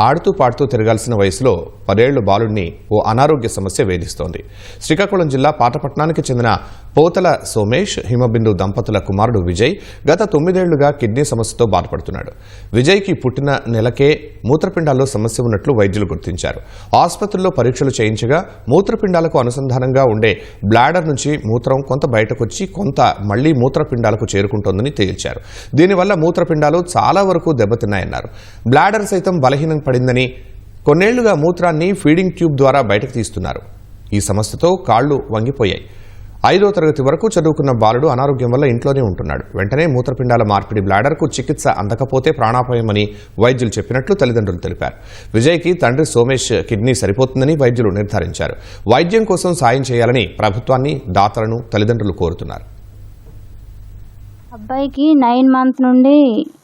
ఆడుతూ పాడుతూ తిరగాల్సిన వయసులో పదేళ్ళు బాలుడిని ఓ అనారోగ్య సమస్య వేధిస్తోంది. శ్రీకాకుళం జిల్లా పాతపట్నానికి చెందిన పోతల సోమేష్ హిమబిందు దంపతుల కుమారుడు విజయ్ గత తొమ్మిదేళ్ళుగా కిడ్నీ సమస్యతో బాధపడుతున్నాడు. విజయ్కి పుట్టిన నెలకే మూత్రపిండాల్లో సమస్య ఉన్నట్లు వైద్యులు గుర్తించారు. ఆసుపత్రిలో పరీక్షలు చేయించగా మూత్రపిండాలకు అనుసంధానంగా ఉండే బ్లాడర్ నుంచి మూత్రం కొంత బయటకొచ్చి కొంత మళ్ళీ మూత్రపిండాలకు చేరుకుంటోందని తేల్చారు. దీనివల్ల మూత్రపిండాలు చాలా వరకు దెబ్బతిన్నాయన్నారు. బ్లాడర్ సైతం బలహీనం పడిందని కొన్నేళ్ళుగా మూత్రాన్ని ఫీడింగ్ ట్యూబ్ ద్వారా బయటకు తీస్తున్నారు. ఈ సమస్యతో కాళ్ళు వంగిపోయాయి. ఐదో తరగతి వరకు చదువుకున్న బాలుడు అనారోగ్యం వల్ల ఇంట్లోనే ఉంటున్నాడు. వెంటనే మూత్రపిండాల మార్పిడి బ్లాడర్కు చికిత్స అందకపోతే ప్రాణాపాయమని వైద్యులు చెప్పినట్లు తల్లిదండ్రులు తెలిపారు. విజయ్కి తండ్రి సోమేష్ కిడ్నీ సరిపోతుందని వైద్యులు నిర్ధారించారు. వైద్యం కోసం సాయం చేయాలని ప్రభుత్వాన్ని దాతలను తల్లిదండ్రులు కోరుతున్నారు. అబ్బాయికి నైన్ మంత్ నుండి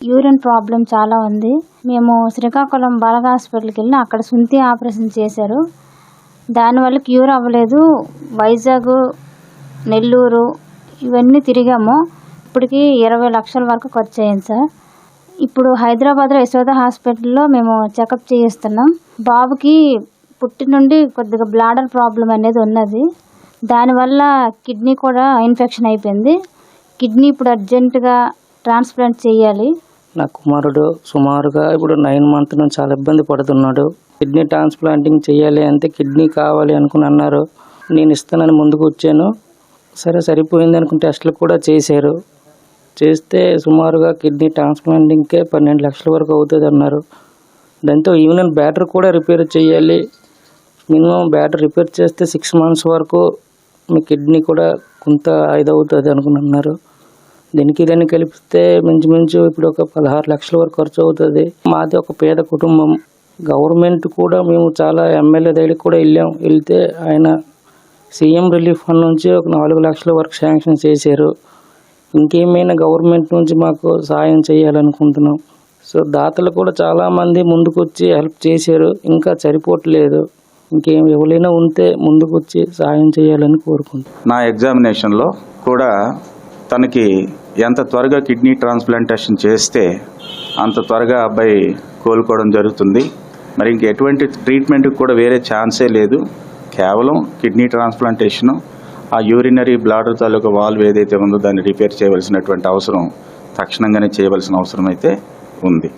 యూరిన్ ప్రాబ్లం చాలా ఉంది. మేము శ్రీకాకుళం బాలక హాస్పిటల్కి వెళ్ళి అక్కడ సుంతి ఆపరేషన్ చేశారు. దానివల్ల క్యూర్ అవ్వలేదు. వైజాగ్ నెల్లూరు ఇవన్నీ తిరిగాము. ఇప్పటికి ఇరవై లక్షల వరకు ఖర్చు అయ్యింది సార్. ఇప్పుడు హైదరాబాద్లో యశోద హాస్పిటల్లో మేము చెకప్ చేయిస్తున్నాం. బాబుకి పుట్టి నుండి కొద్దిగా బ్లాడర్ ప్రాబ్లం అనేది ఉన్నది. దానివల్ల కిడ్నీ కూడా ఇన్ఫెక్షన్ అయిపోయింది. కిడ్నీ ఇప్పుడు అర్జెంటుగా ట్రాన్స్ప్లాంట్ చేయాలి. నా కుమారుడు సుమారుగా ఇప్పుడు నైన్ మంత్ నుంచి చాలా ఇబ్బంది పడుతున్నాడు. కిడ్నీ ట్రాన్స్ప్లాంటింగ్ చేయాలి అంటే కిడ్నీ కావాలి అనుకుని అన్నారు. నేను ఇస్తానని ముందుకు వచ్చాను. సరే సరిపోయింది అనుకుని టెస్టులు కూడా చేశారు. చేస్తే సుమారుగా కిడ్నీ ట్రాన్స్ప్లాంటింగ్కే పన్నెండు లక్షల వరకు అవుతుంది అన్నారు. దాంతో ఈవెన్ బ్యాటరీ కూడా రిపేర్ చేయాలి. మినిమం బ్యాటరీ రిపేర్ చేస్తే సిక్స్ మంత్స్ వరకు మీ కిడ్నీ కూడా కొంత ఇది అవుతుంది అనుకుని అన్నారు దీనికి దాన్ని కలిపిస్తే మించుమించు ఇప్పుడు ఒక పదహారు లక్షల వరకు ఖర్చు అవుతుంది మాది ఒక పేద కుటుంబం. గవర్నమెంట్ కూడా మేము చాలా ఎమ్మెల్యే దగ్గరికి కూడా వెళ్ళాం. వెళ్తే ఆయన సీఎం రిలీఫ్ ఫండ్ నుంచి ఒక నాలుగు లక్షల వరకు శాంక్షన్ చేశారు. ఇంకేమైనా గవర్నమెంట్ నుంచి మాకు సాయం చేయాలనుకుంటున్నాం. సో దాతలు కూడా చాలామంది ముందుకు వచ్చి హెల్ప్ చేశారు. ఇంకా సరిపోవట్లేదు. ఇంకేం ఎవరైనా ఉంటే ముందుకు వచ్చి సాయం చేయాలని కోరుకుంటున్నాను. నా ఎగ్జామినేషన్లో కూడా తనకి ఎంత త్వరగా కిడ్నీ ట్రాన్స్ప్లాంటేషన్ చేస్తే అంత త్వరగా అబ్బాయి కోలుకోవడం జరుగుతుంది. మరి ఇంక ఎటువంటి ట్రీట్మెంట్కి కూడా వేరే ఛాన్సే లేదు. కేవలం కిడ్నీ ట్రాన్స్ప్లాంటేషను ఆ యూరినరీ బ్లాడర్ తాలూకా వాల్వ్ ఏదైతే ఉందో దాన్ని రిపేర్ చేయవలసినటువంటి అవసరం తక్షణంగానే చేయవలసిన అవసరం అయితే ఉంది.